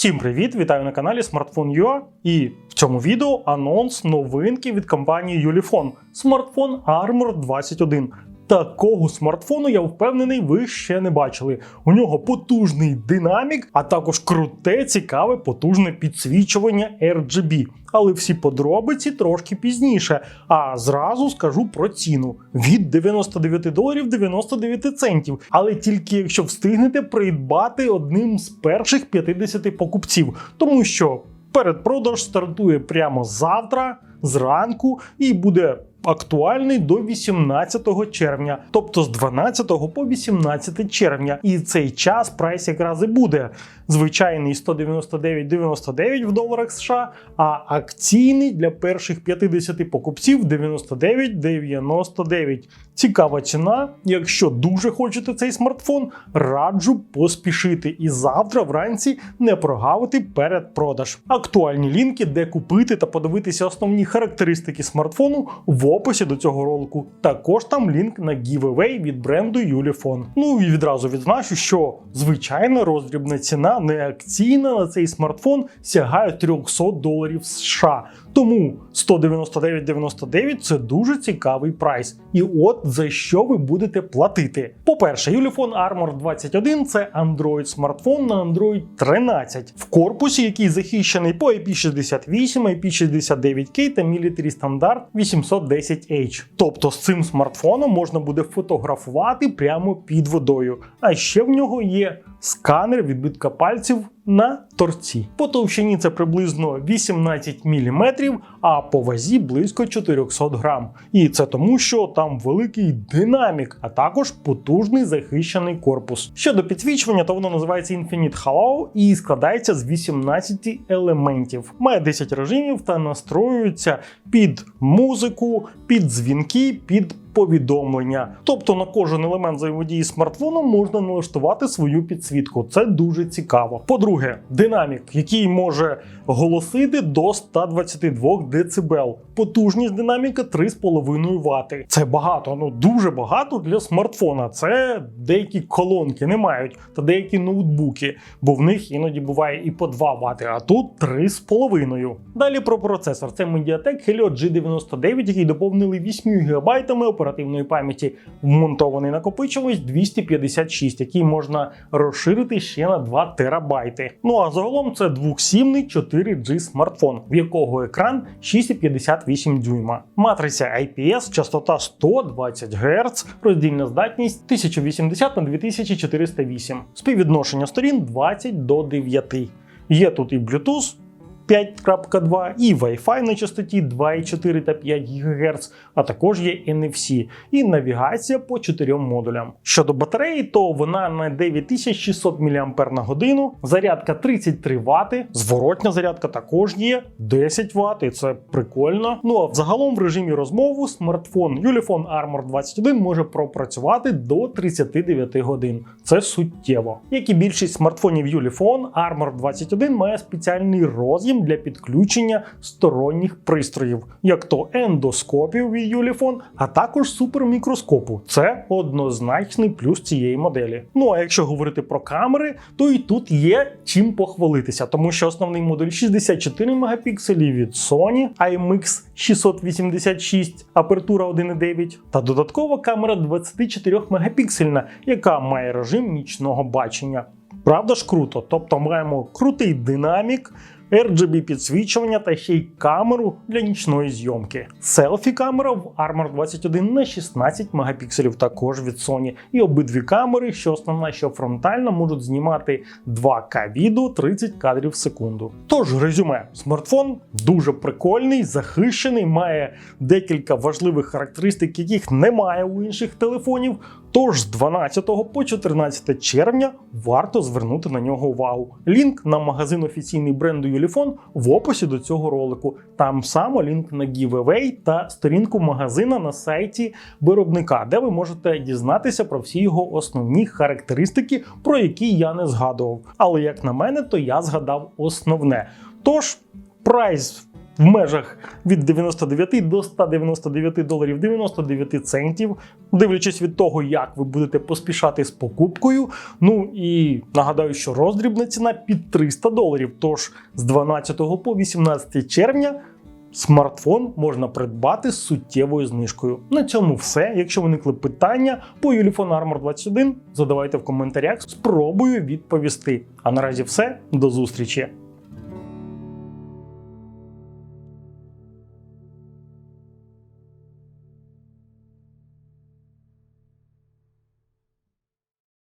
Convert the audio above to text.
Всім привіт! Вітаю на каналі Smartphone.ua і в цьому відео анонс новинки від компанії Юліфон. смартфон Armor 21. Такого смартфону, я впевнений, ви ще не бачили. У нього потужний динамік, а також круте, цікаве, потужне підсвічування RGB. Але всі подробиці трошки пізніше. А зразу скажу про ціну: від 99 доларів 99 центів. Але тільки якщо встигнете придбати одним з перших 50 покупців, тому що передпродаж стартує прямо завтра, зранку, і буде актуальний до 18 червня, тобто з 12 по 18 червня. І цей час прайс якраз і буде звичайний 199,99 в доларах США, а акційний для перших 50 покупців 99,99. Цікава ціна. Якщо дуже хочете цей смартфон, раджу поспішити і завтра вранці не прогавити передпродаж. Актуальні лінки, де купити та подивитися основні характеристики смартфону в описі до цього ролику. Також там лінк на giveaway від бренду Юліфон. Ну і відразу відзначу, що звичайна роздрібна ціна не акційна на цей смартфон сягає 300 доларів США. Тому 199,99 це дуже цікавий прайс. І от за що ви будете платити. По-перше, Ulefone Armor 21 це Android смартфон на Android 13 в корпусі, який захищений по IP68, IP69K та Military Standard 810H. Тобто з цим смартфоном можна буде фотографувати прямо під водою. А ще в нього є сканер відбитка пальців на торці. По товщині це приблизно 18 мм, а по вазі близько 400 грам. І це тому, що там великий динамік, а також потужний захищений корпус. Щодо підсвічування, то воно називається Infinite Halo і складається з 18 елементів. Має 10 режимів та настроюється під музику, під дзвінки, під повідомлення. Тобто на кожен елемент взаємодії смартфоном можна налаштувати свою підсвітку. Це дуже цікаво. По-друге, динамік, який може голосити до 122 дБ. Потужність динаміка 3,5 Вт. Це багато, ну дуже багато для смартфона. Це деякі колонки не мають, та деякі ноутбуки, бо в них іноді буває і по 2 Вт, а тут 3,5. Далі про процесор. Це Mediatek Helio G99, який доповнили 8 ГБ оперативної пам'яті, вмонтований накопичувач 256, який можна розширити ще на 2 терабайти. Ну а загалом це двохсімний 4G смартфон, в якого екран 6,58 дюйма. Матриця IPS, частота 120 Гц, роздільна здатність 1080 на 2408. Співвідношення сторін 20 до 9. Є тут і Bluetooth. 5.2 і Wi-Fi на частоті 2,4 та 5 ГГц, а також є NFC і навігація по 4 модулям. Щодо батареї, то вона на 9600 мАч, зарядка 33 Вт, зворотня зарядка також є 10 Вт, і це прикольно. Ну а взагалом в режимі розмови смартфон Ulefone Armor 21 може пропрацювати до 39 годин. Це суттєво. Як і більшість смартфонів Ulefone, Armor 21 має спеціальний роз'єм для підключення сторонніх пристроїв, як то ендоскопів від Ulefone, а також супермікроскопу. Це однозначний плюс цієї моделі. Ну а якщо говорити про камери, то і тут є чим похвалитися, тому що основний модуль 64 мегапікселі від Sony, IMX 686, апертура 1.9 та додаткова камера 24 мегапіксельна, яка має режим нічного бачення. Правда ж круто, тобто маємо крутий динамік. RGB підсвічування та ще й камеру для нічної зйомки. Селфі камера в Armor 21 на 16 мегапікселів також від Sony. І обидві камери, що основна, що фронтальна, можуть знімати 2К відео 30 кадрів в секунду. Тож, резюме, смартфон дуже прикольний, захищений, має декілька важливих характеристик, яких немає у інших телефонів. Тож з 12 по 14 червня варто звернути на нього увагу. Лінк на магазин офіційний бренду Ulefone в описі до цього ролику. Там само лінк на giveaway та сторінку магазина на сайті виробника, де ви можете дізнатися про всі його основні характеристики, про які я не згадував. Але як на мене, то я згадав основне. Тож прайс в межах від 99 до 199 доларів 99 центів, дивлячись від того, як ви будете поспішати з покупкою. Ну і нагадаю, що роздрібна ціна під 300 доларів. Тож з 12 по 18 червня. Смартфон можна придбати з суттєвою знижкою. На цьому все. Якщо виникли питання по Ulefone Armor 21, задавайте в коментарях, спробую відповісти. А наразі все, до зустрічі!